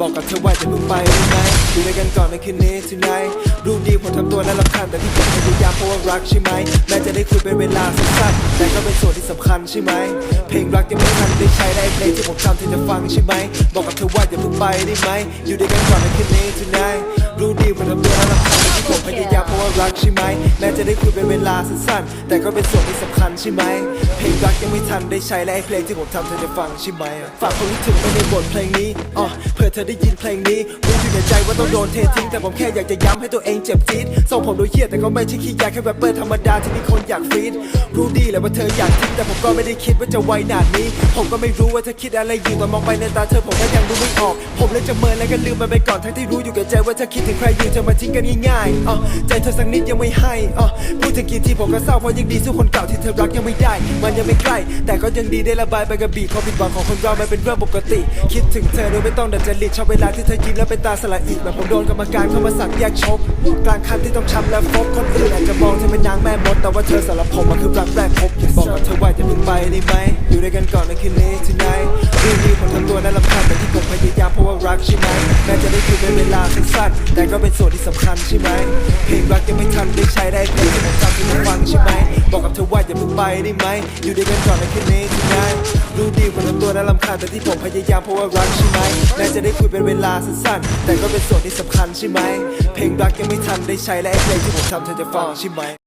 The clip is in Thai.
บอกกับเธอว่าจะเพิ่งไปได้ไหมอยู่ด้วยกันก่อนในคืนนี้ tonight รู้ดีผมทำตัวน่ารำคาญแต่ที่ผมพยายามเพราะว่ารักใช่ไหมแม้จะได้คุยเป็นเวลาสั้นๆแต่ก็เป็นส่วนที่สำคัญใช่ไหมเพลงรักยังไม่ทันได้ใช้ได้เพลงที่ผมทำเธอจะฟังใช่ไหมบอกกับเธอว่าอย่าเพิ่งไปได้ไหมอยู่ด้วยกันก่อนในคืนนี้ tonight รู้ดีผมทำตัวน่ารำคาญแต่ที่ผมพยายามเพราะว่ารักใช่ไหมแม้จะได้คุยเป็นเวลาสั้นๆแต่ก็เป็นส่วนที่สำคัญใช่ไหมเพลงรัก ยังไม่ทันได้ใช้และไอ้เพลงที่ผมทำเธอจะฟังใช่ไหมฝากความคิดถึงไปในบทเพลงนี้อ๋อเผื่อเธอได้ยินเพลงนี้รู้อยู่ในใจว่าต้องโดนเททิ้งแต่ผมแค่อยากจะย้ำให้ตัวเองเจ็บจี๊ดส่งผมโดยเหี้ยแต่ก็ไม่ใช่ขี้ยาแค่แรปเปอร์ธรรมดาที่มีคนอยากฟีดรู้ดีแหละว่าเธออยากทิ้งแต่ผมก็ไม่ได้คิดว่าจะไวหนาดนี้ ผมก็ไม่รู้ว่าเธอคิดอะไรอยู่ตอนมองไปในตาเธอผมก็ยังดูไม่ออก ผมเลยจะเมินแล้วก็ลืมมันไปก่อนทั้งที่รู้อยู่แก่ใจว่าเธอคิดถึงใครอยู่จะมาทิ้งกันง่ายๆอ๋อใจเธอสักนิดยังไม่ให้อ๋อพูดถึงกี่ทีผมก็เศร้าเพราะยังดีสู้คนเก่าที่เธอรักยังไม่ได้ มันยังไม่ใกล้แต่ก็ยังดีได้ระบายไปกับบีความผิดหวังของคนเรามันเป็นเรื่องปกติ คิดถึงเธอโดยไม่ต้องดัดจริตชอบเวลาที่เธอยิ้มแล้วเป็นตาสละอีกแบบผมโดนกรรมการเข้ามาสั่งแยกชกกลางคันที่ต้องช้ำและฟกคนอื่นอาจจะมองเธอเป็นนางแม่มดแต่ว่าเธอสำหรับผมมันคือรักแรกพบอยากบอกกับเธอว่าจะเพิ่งไปได้ไหมอยู่ด้วยกันก่อนในคืนนี้ tonight รู้ดีผมทำตัวน่ารำคาญแต่ที่ผมพยายามเพราะว่ารักใช่ไหมแม้จะได้คุยเป็นเวลาสั้นๆแต่ก็เป็นส่วนที่สำคัญใช่ไหมเพลงรักยังไม่ทันได้ใช้ได้ อย่าเพิ่งไปได้ไหม อยู่ด้วยกันก่อนในคืนนี้ tonight รู้ดีว่าทำตัวและลำคาญแต่ที่ผมพยายามเพราะว่ารักใช่ไหมแม้จะได้คุยเป็นเวลาสั้นๆ แต่ก็เป็นส่วนที่สำคัญใช่ไหม เพลงรักยังไม่ทันได้ใช้และไอ้เพลงที่ผมทำเธอจะฟังใช่ไหม